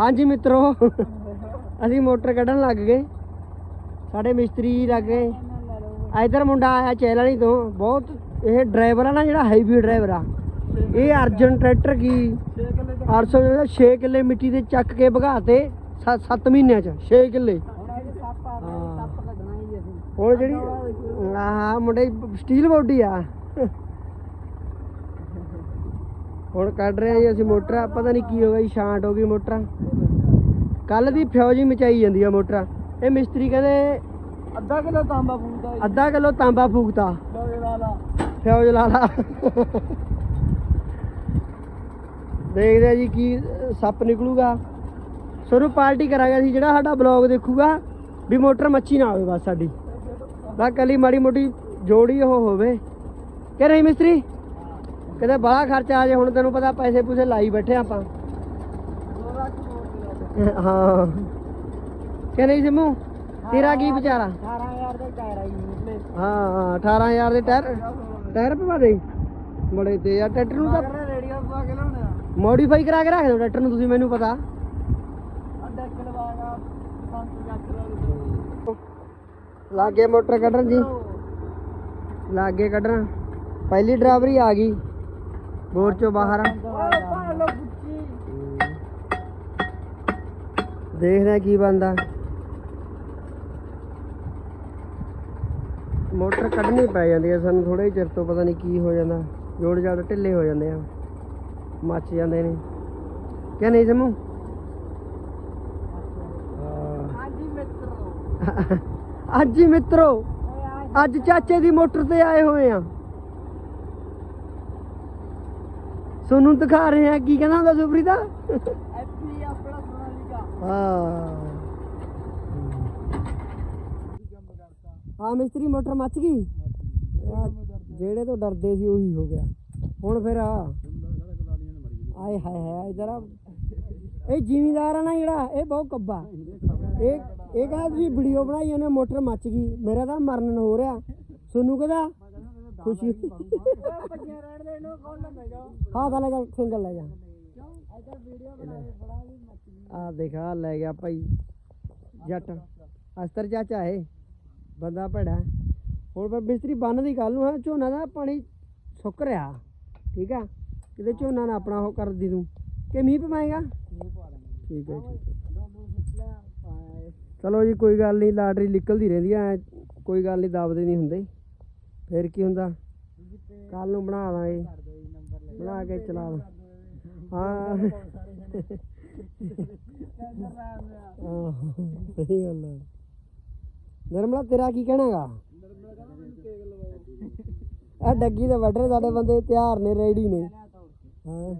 ਹਾਂਜੀ ਮਿੱਤਰੋ, ਅਸੀਂ ਮੋਟਰ ਕੱਢਣ ਲੱਗ ਗਏ। ਸਾਡੇ ਮਿਸਤਰੀ ਲੱਗ ਗਏ। ਇਧਰ ਮੁੰਡਾ ਆਇਆ ਚੈਲ ਵਾਲੀ ਤੋਂ। ਬਹੁਤ ਇਹ ਡਰਾਈਵਰ ਆ ਨਾ ਜਿਹੜਾ ਹੈਵੀ ਡਰਾਈਵਰ ਆ। ਇਹ ਅਰਜਨ ਟਰੈਕਟਰ ਕੀ 800 ਜਿਹੜਾ 6 ਕਿੱਲੇ ਮਿੱਟੀ ਦੇ ਚੱਕ ਕੇ ਭਗਾਤੇ 7 ਮਹੀਨਿਆਂ ਚ 6 ਕਿੱਲੇ। ਹੁਣ ਜਿਹੜੀ ਆਹ ਮੁੰਡੇ ਸਟੀਲ ਬੋਡੀ ਆ। ਹੁਣ ਕੱਢ ਰਹੇ ਆ ਜੀ ਅਸੀਂ ਮੋਟਰ ਪਤਾ ਨਹੀਂ ਕੀ ਹੋ ਗਿਆ ਜੀ ਸ਼ਾਂਟ ਹੋ ਗਈ ਮੋਟਰ। ਕੱਲ ਦੀ ਫਿਊਜੀ ਮਚਾਈ ਜਾਂਦੀ ਆ ਮੋਟਰ। ਇਹ ਮਿਸਤਰੀ ਕਹਿੰਦੇ ਅੱਧਾ ਕਿਲੋ ਤਾਂਬਾ ਫੂਕਦਾ ਅੱਧਾ ਕਿਲੋ ਤਾਂਬਾ ਫੂਕਤਾ। ਲੋਗੇ ਵਾਲਾ। ਫਿਊਜ ਲਾ ਲਾ। ਦੇਖਦੇ ਆ ਜੀ ਕੀ ਸੱਪ ਨਿਕਲੂਗਾ। ਸਾਨੂੰ ਪਾਰਟੀ ਕਰਾਂਗੇ ਅਸੀਂ ਜਿਹੜਾ ਸਾਡਾ ਬਲੌਗ ਦੇਖੂਗਾ ਵੀ ਮੋਟਰ ਮੱਛੀ ਨਾ ਹੋਵੇ ਬਸ ਸਾਡੀ। ਬਸ ਕੱਲੀ ਮਾੜੀ ਮੋਟੀ ਜੋੜੀ ਉਹ ਹੋਵੇ। ਕਿ ਨਹੀਂ ਮਿਸਤਰੀ? ਕਿਤੇ ਬੜਾ ਖਰਚਾ ਆ ਜੇ ਹੁਣ ਤੈਨੂੰ ਪਤਾ ਪੈਸੇ ਪੂਸੇ ਲਾਈ ਬੈਠੇ ਆਪਾਂ। ਹਾਂ। ਕਿ ਨਹੀਂ ਸਿਮੂ ਤੇਰਾ ਕੀ ਵਿਚਾਰਾ 18000 ਦਾ ਟਾਇਰ ਆਈ ਹਾਂ ਹਾਂ 18000 ਦੇ ਟਾਇਰ ਟਾਇਰ ਪਵਾ ਦੇ। ਬੜੇ ਤੇ ਯਾਰ ਟਰੈਕਟਰ ਨੂੰ ਤਾਂ ਰੇਡੀਓ ਪਵਾ ਕੇ ਲਾਉਣੇ ਆ। ਮੋਡੀਫਾਈ ਕਰਾ ਕੇ ਰੱਖ ਦਿਓ ਟਰੈਕਟਰ ਨੂੰ ਤੁਸੀਂ ਮੈਨੂੰ ਪਤਾ। ਲਾਗੇ ਮੋਟਰ ਕੱਢਣ ਜੀ। ਲਾਗੇ ਕੱਢਣ। ਪਹਿਲੀ ਡਰਾਈਵਰੀ ਆ ਗਈ। ਬੋਰ ਚੋਂ ਬਾਹਰ ਗੁੱਚੀ ਦੇਖਦੇ ਆ ਕੀ ਬੰਦਾ ਮੋਟਰ ਕੱਢਣੀ ਪੈ ਜਾਂਦੀ ਹੈ ਸਾਨੂੰ ਥੋੜੇ ਚਿਰ ਤੋਂ ਪਤਾ ਨਹੀਂ ਕੀ ਹੋ ਜਾਂਦਾ। ਜੋੜ ਜਾੜ ਢਿੱਲੇ ਹੋ ਜਾਂਦੇ ਆ। ਮੱਚ ਜਾਂਦੇ ਨੇ। ਕਿ ਨਹੀਂ ਸਮੂ? ਹਾਂਜੀ ਮਿੱਤਰੋ। ਅੱਜ ਹੀ ਮਿੱਤਰੋ ਆ ਅੱਜ ਚਾਚੇ ਦੀ ਮੋਟਰ ਤੇ ਆਏ ਹੋਏ ਆ। ਸੋਨੂੰ ਦਿਖਾ ਰਹੇ ਆ ਕੀ ਕਹਿੰਦਾ ਹੁੰਦਾ ਸੁਪਰੀ ਦਾ? ਐਪੀ ਆਪਣਾ ਸੋਨਾਲੀਕਾ ਹਾਂ ਕੰਮ ਕਰਤਾ ਹਾਂ ਮਿਸਤਰੀ ਮੋਟਰ ਮੱਚ ਗਈ? ਜਿਹੜੇ ਤੋਂ ਡਰਦੇ ਸੀ ਉਹੀ ਹੋ ਗਿਆ। ਹੁਣ ਫਿਰ ਆ। ਆਏ ਹਾਏ ਹਾਏ ਇਧਰ ਆ ਇਹ ਜ਼ਿਮੀਦਾਰ ਆ ਨਾ ਜਿਹੜਾ ਇਹ ਬਹੁਤ ਕੱਬਾ। ਇਹ ਇਹ ਕਹਿੰਦਾ ਤੁਸੀਂ ਵੀਡੀਓ ਬਣਾਈ ਉਹਨੇ ਮੋਟਰ ਮੱਚ ਗਈ। ਮੇਰਾ ਤਾਂ ਮਰਨ ਹੋ ਰਿਹਾ। ਸੋਨੂੰ ਕਹਿੰਦਾ ਖੁਸ਼ੀ। ਪੱਜੇ ਰਹਿਣ ਦੇ ਇਹਨੂੰ ਕੌਣ ਲੰਮੇਗਾ ਹਾਂ, ਤਾਂ ਲੈ ਜਾ, ਸਿੰਗਲ ਲੈ ਜਾ। ਕਿਉਂ ਵੀਡੀਓ ਬਣਾ ਬੜਾ ਵੀ ਮੱਛੀ ਆ ਦੇਖਾ ਲੈ ਗਿਆ ਭਾਈ, ਜੱਟ। ਅਸਤਰ ਚਾਚਾ ਹੈ ਬੰਦਾ ਭੜਾ। ਹੁਣ ਮੈਂ ਬਿਸਤਰੀ ਬੰਨ ਦੀ ਗੱਲ ਨੂੰ, ਹੈ, ਝੋਨਾ ਦਾ ਪਾਣੀ ਸੁੱਕ ਰਿਹਾ। ਠੀਕ ਆ? ਕਿਤੇ ਝੋਨਾ ਨਾ ਆਪਣਾ ਉਹ ਕਰ ਦੀ ਤੂੰ। ਕਿ ਮੀਂਹ ਪਵਾਏਗਾ? ਠੀਕ ਹੈ ਠੀਕ ਚਲੋ ਜੀ, ਕੋਈ ਗੱਲ ਨਹੀਂ, ਲਾਟਰੀ ਨਿਕਲਦੀ ਰਹਿੰਦੀ ਆ ਕੋਈ ਗੱਲ ਨਹੀਂ, ਦਬਦੇ ਨਹੀਂ ਹੁੰਦੇ। ਫਿਰ ਕੀ ਹੁੰਦਾ? ਕੱਲ ਨੂੰ ਬਣਾ ਦਾਂਗੇ ਬਣਾ ਕੇ ਚਲਾ ਦਾਂ ਹਾਂ। ਸਹੀ ਗੱਲ ਹੈ ਨਿਰਮਲਾ ਤੇਰਾ ਕੀ ਕਹਿਣਾਗਾ ਆ ਡੱਗੀ ਦੇ ਵੱਢੇ ਸਾਡੇ ਬੰਦੇ ਤਿਆਰ ਨੇ ਰੈਡੀ ਨੇ। ਹਾਂ।